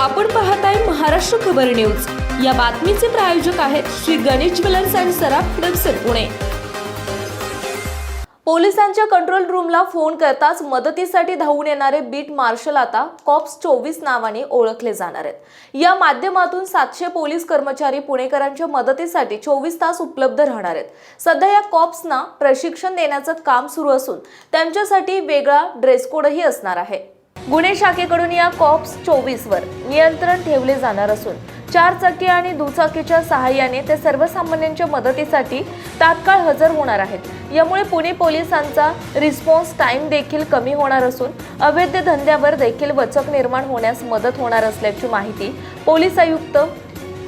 आपण पाहताय महाराष्ट्र खबर न्यूज. या बातमीचे प्रायोजक आहेत श्री गणेश ज्वेलर्स अँड सराफ हडपसर पुणे. पोलिसांच्या कंट्रोल रूमला फोन करताच मदतीसाठी धावून येणारे बीट मार्शल आता कॉप्स चोवीस नावाने ओळखले जाणार आहेत. या माध्यमातून सातशे पोलीस कर्मचारी पुणेकरांच्या मदतीसाठी चोवीस तास उपलब्ध राहणार आहेत. सध्या या कॉप्सना प्रशिक्षण देण्याचं काम सुरू असून त्यांच्यासाठी वेगळा ड्रेस कोडही असणार आहे. गुन्हे शाखेकडून या कॉप्स चोवीसवर नियंत्रण ठेवले जाणार असून चार चाकी आणि दुचाकीच्या सहाय्याने ते सर्वसामान्यांच्या मदतीसाठी तात्काळ हजर होणार आहेत. यामुळे पुणे पोलिसांचा रिस्पॉन्स टाइम देखील कमी होणार असून अवैध धंद्यावर देखील वचक निर्माण होण्यास मदत होणार असल्याची माहिती पोलीस आयुक्त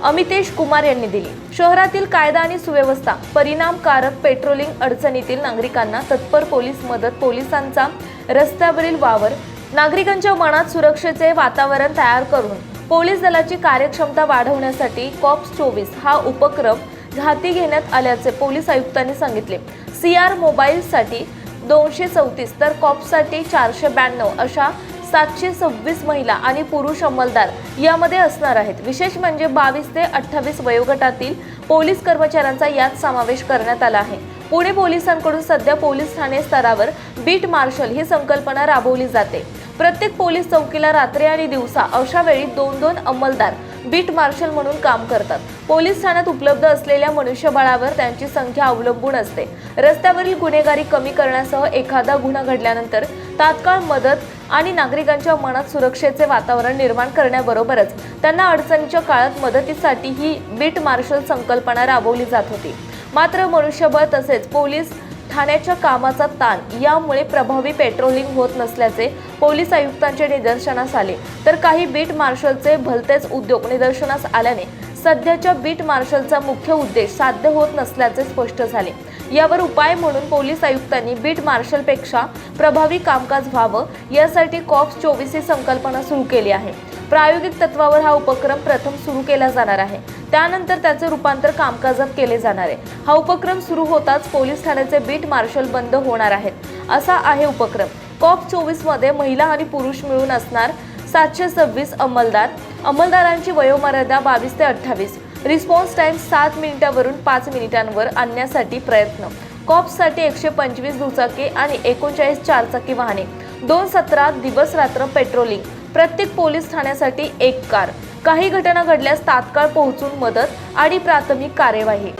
अमितेश कुमार यांनी दिली. शहरातील कायदा आणि सुव्यवस्था परिणामकारक पेट्रोलिंग अडचणीतील नागरिकांना तत्पर पोलीस मदत पोलिसांचा रस्त्यावरील वावर नागरिकांच्या मनात सुरक्षेचे वातावरण तयार करून पोलीस दलाची कार्यक्षमता वाढवण्यासाठी कॉप्स चोवीस हा उपक्रम हाती घेण्यात आल्याचे पोलीस आयुक्तांनी सांगितले. सी आर मोबाईलसाठी दोनशे चौतीस तर कॉप्ससाठी चारशे ब्याण्णव अशा सातशे सव्वीस महिला आणि पुरुष अंमलदार यामध्ये असणार आहेत. विशेष म्हणजे बावीस ते अठ्ठावीस वयोगटातील पोलीस कर्मचाऱ्यांचा यात समावेश करण्यात आला आहे. पुणे पोलिसांकडून सध्या पोलीस ठाणे स्तरावर बीट मार्शल ही संकल्पना राबवली जाते. प्रत्येक पोलीस चौकीला रात्री आणि दिवसा अशा वेळी दोन दोन अंमलदार बीट मार्शल म्हणून काम करतात. पोलीस ठाण्यात उपलब्ध असलेल्या मनुष्यबळावर त्यांची संख्या अवलंबून असते. रस्त्यावरील गुन्हेगारी कमी करण्यासह एखादा गुन्हा घडल्यानंतर तात्काळ मदत आणि नागरिकांच्या मनात सुरक्षेचे वातावरण निर्माण करण्याबरोबरच त्यांना अडचणीच्या काळात मदतीसाठी ही बीट मार्शल संकल्पना राबवली जात होती. मात्र मनुष्यबळ तसेच पोलीस ठाण्याच्या कामाचा ताण यामुळे प्रभावी पेट्रोलिंग होत नसल्याचे पोलीस आयुक्तांचे निदर्शनास आले. तर काही बीट मार्शलचे भलतेच उद्योग निदर्शनास आल्याने सध्याच्या बीट मार्शलचा मुख्य उद्देश साध्य होत नसल्याचे स्पष्ट झाले. यावर उपाय म्हणून पोलीस आयुक्तांनी बीट मार्शलपेक्षा प्रभावी कामकाज व्हावं यासाठी कॉप्स चोवीस ही संकल्पना सुरू केली आहे. प्रायोगिक तत्वावर हा उपक्रम प्रथम सुरू केला जाणार आहे. त्यानंतर त्याचे रूपांतर कामकाजात केले जाणार आहे. हा उपक्रम सुरू होताच पोलीस ठाण्याचे बीट मार्शल बंद होणार आहेत. असा आहे उपक्रम. कॉप चोवीसमध्ये महिला आणि पुरुष मिळून असणार सातशे सव्वीस अंमलदार. अंमलदारांची वयोमर्यादा बावीस ते अठ्ठावीस. रिस्पॉन्स टाइम सात मिनिटावरून पाच मिनिटांवर आणण्यासाठी प्रयत्न. कॉप्ससाठी एकशे पंचवीस दुचाकी आणि एकोणचाळीस चारचाकी वाहने. दोन सत्रात दिवस रात्र पेट्रोलिंग. प्रत्येक पोलीस ठाण्यासाठी एक कार. काही घटना घडल्यास तात्काळ पोहोचून मदत आणि प्राथमिक कार्यवाही.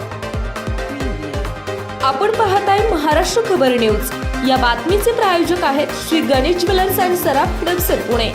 आपण पाहत आहे महाराष्ट्र खबर न्यूज. या बातमीचे प्रायोजक आहेत श्री गणेश ज्वेलर्स अँड सराफ हडपसर पुणे.